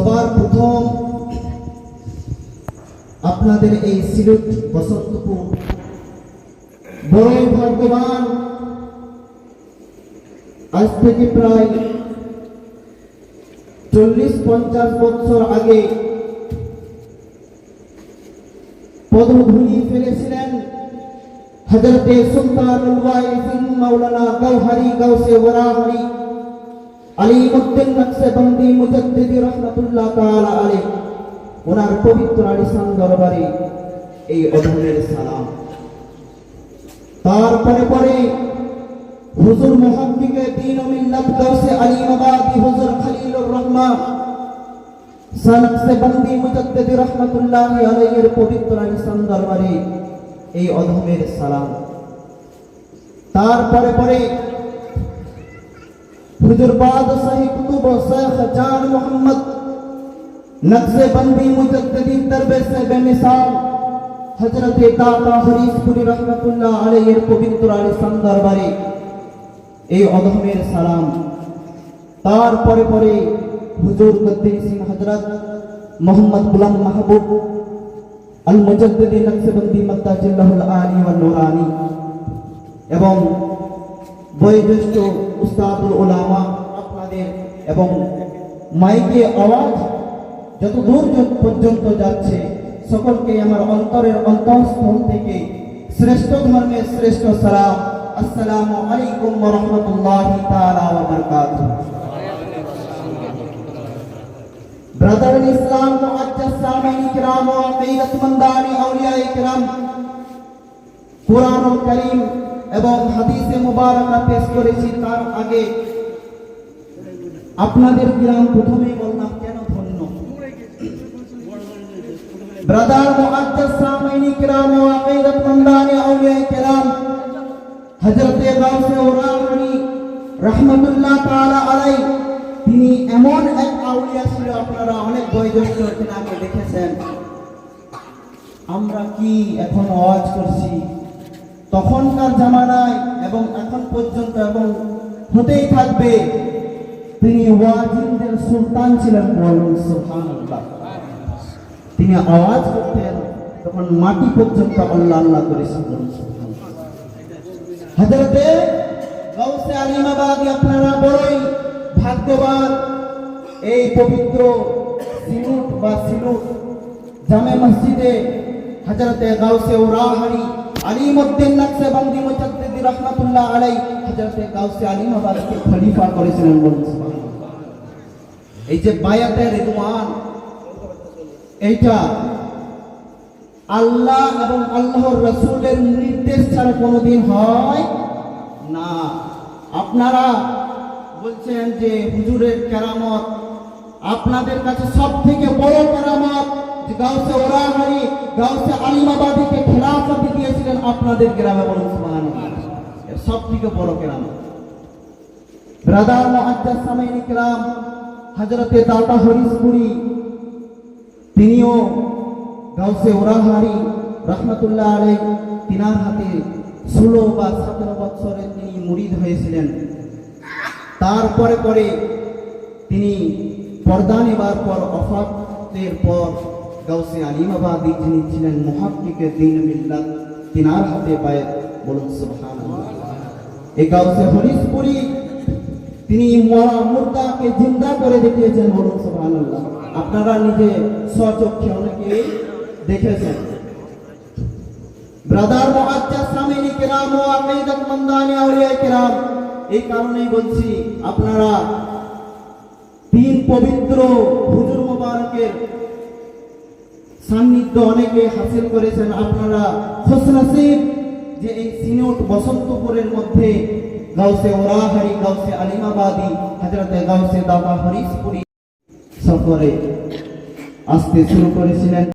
সবার প্রথম আপনাদের এই সিলেট বসন্তপুর। বড়ই ভাগ্যবান। আজ থেকে প্রায় চল্লিশ পঞ্চাশ বছর আগে পদ্মভূমি ফেলেছিলেন হজরতে ওয়াইসিন মাওলানা গৌহারি গৌসে ওরাহারি। আলিমুদ্দিন নকশবন্দি মুজাদ্দিদি রহমাতুল্লাহ তাআলা আলাইহ। ওনার পবিত্র আলিসান দরবারে এই অধমের সালাম। তারপরে পরে হুজুর মুহাম্মিকে দিন ও মিল্লাত গৌসে আলিমাবাদি হুজুর খলিলুর রহমান সানক সে বন্দি মুজাদ্দিদি রহমাতুল্লাহ আলাইহির পবিত্র আলিসান দরবারে এই অধমের সালাম। তারপরে পরে হুজুর বাদশাহী কুতুব শেখ জান মোহাম্মদ নকশে বন্দি মুজদ্দিদি দরবে সে বেমিসাল হযরতে দাতা হরিশপুরি রহমাতুল্লাহ আলাইহির পবিত্র আলিসান দরবারে এই অধমের সালাম। তারপরে পরে হুজুর গদ্দিন সিং হযরত মোহাম্মদ গুলাম মাহবুব আল মুজাদ্দিদি নকশবন্দি মাদ্দাজিল্লাহুল আলী ওয়াল নুরানি এবং বয়োজ্যেষ্ঠ উস্তাদুল উলামা আপনাদের এবং মাইকে আওয়াজ যত দূর য- পর্যন্ত যাচ্ছে সকলকে আমার অন্তরের অন্তঃস্থল থেকে শ্রেষ্ঠ ধর্মের শ্রেষ্ঠ সালাম আসসালামু আলাইকুম ওয়া রাহমাতুল্লাহি তাআলা ওয়া বারাকাতুহু ব্রাদার ইন ইসলাম মুআজ্জাজ সামিন কিরাম ওয়া আকিদাতমন্দানি আউলিয়া কিরাম কোরআনুল করিম এবং হাদিসে মুবারকা পেশ করেছি তার আগে। আপনাদের গ্রাম প্রথমেই বললাম, কেন ধন্য? ব্রাদার মুআজ্জাজ সামিন কিরাম ওয়া আকিদাতমন্দানি আউলিয়া কিরাম, হযরতে গাউসে ওরাহানি রহমাতুল্লাহ তাআলা আলাইহি, তিনি এমন এক আউলিয়া ছিল, আপনারা অনেক বয়োজ্যেষ্ঠ তিনাকে দেখেছেন। আমরা কি এখন আওয়াজ করছি? তখনকার জামানায় এবং এখন পর্যন্ত এবং হতেই থাকবে, তিনি ওয়াজিনদের সুলতান ছিলেন বলুন, সুবহানাল্লাহ তিনি আওয়াজ করতেন, তখন মাটি পর্যন্ত আল্লাহ আল্লাহ সুবহানাল্লাহ। হযরতে গাউসে আলিমাবাদী আপনারা বড়ই ভাগ্যবান এই পবিত্র সিলুট বা সিলুট জামে মসজিদে হযরতে গাউসে উরাহারি এই যে এইটা আল্লাহ এবং আল্লাহর রসুলের নির্দেশ ছাড়া কোনোদিন হয় না। আপনারা বলছেন যে হুজুরের কেরামত, আপনাদের কাছে সব থেকে বড় কেরামত গাউসে ওরাহারি গাউসে আলিমাবাদীকে আপনাদের গ্রামে বলুন এর সব থেকে বড় ইকরাম দাতা হরিশপুরি তিনিও গাউসে ওরাহারি রহমতুল্লাহ তিনার হাতে ষোলো বা সতেরো বৎসরে তিনি মুরিদ হয়েছিলেন। তারপরে পরে তিনি পর্দা নেবার পর অফাতের পর গাউসে আলিমাবাদী যিনি ছিলেন মহাক্কিকে দিন মিল্লাত, তিনার হাতে পায়ে বলুন সুবহানাল্লাহ। এই গাউসে হরিশপুরি তিনি মরা মুর্দাকে জিন্দা করে দেখিয়েছেন বলুন সুবহানাল্লাহ। আপনারা নিজে স্বচক্ষে অনেকে দেখেছেন। ব্রাদার মুআজ্জাজ সামিনী কিরাম ও আকিদাত মন্দানি আউলিয়া কিরাম, এই কারণেই বলছি আপনারা তিন পবিত্র হুজুর মোবারকের সান্নিধ্য অনেকে হাসিল করেছেন। আপনারা খুশনসিব যে এই সিনোট বসন্তপুরের মধ্যে গাউসে ওরাহারি, গাউসে আলিমাবাদী, হাজরাতে গাউসে দাবা হরিশপুরি সফরে আসতে শুরু করেছিলেন।